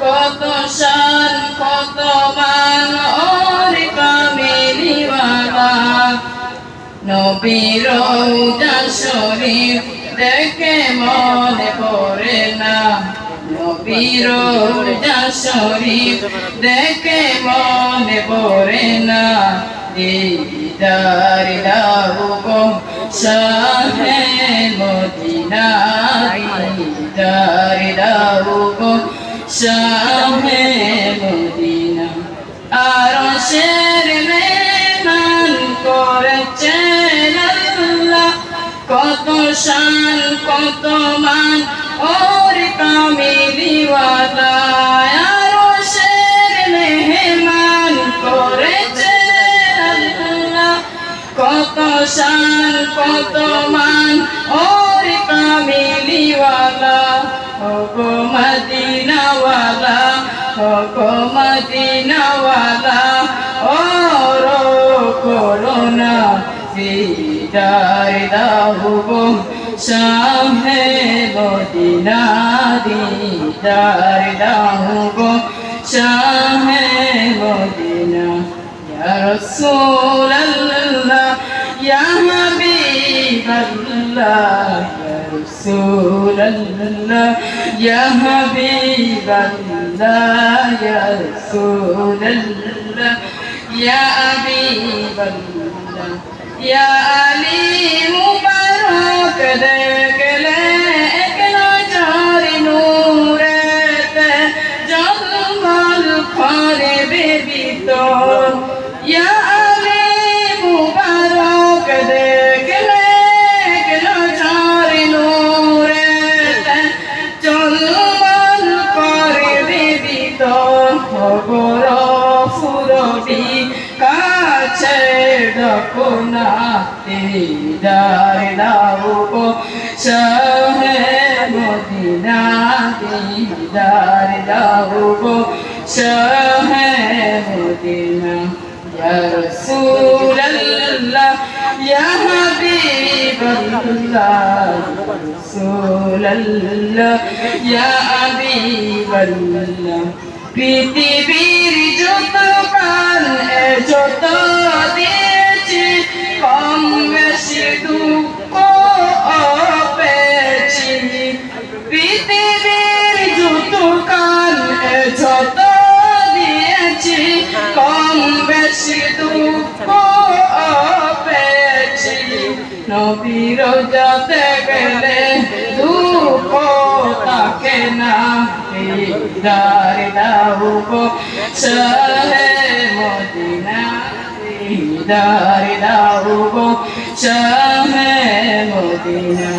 কত শান কত মান, ওর কামিলিওয়ালা নবীর শরীফ দেখে মনে পড়ে না। নবীর শরীফ দেখে মনে পড়ে না। দিদার দাও গো শাহে মদিনা দিদার দাও শাহে মদিনা। আর শের মেহমান করেছেন আল্লাহ। কত শান, কত মান, ওর কামিলিওয়ালা আর শের মেহমান করেছেন আল্লাহ। কত শান, কত মান, ওর কামিলিওয়ালা ওগো মদিনাওয়ালা ওগো মদিনাওয়ালা ওর করোনা দিদার দাও গো শাহে মদিনা দিদার দাও গো শাহে মদিনা। ইয়া রাসূলুল্লাহ, ইয়া হাবিবাল্লাহ رسول الله يا حبيب الله يا رسول الله يا حبيب الله يا علي مبارك دك لكنا جار نورت جمال خار بيبي تو يا খবর পুরবি কাছে ডাকো না দিদার দাও গো শাহে মদিনা দিদার দাও গো শাহে মদিনা ইয়া রাসূলুল্লাহ ইয়া হাবিবাল্লাহ রাসূলুল্লাহ ইয়া হাবিবাল্লাহ, পৃথিবীর যত প্রাণ যত দিয়েছি, কম বেশি দুঃখ পেয়েছি পৃথিবীর যত এ যত নবীর যাতে গেলে দুঃখ থাকে না। দিদার দাও শাহে মদিনা। দিদার দাও গো মদিনা।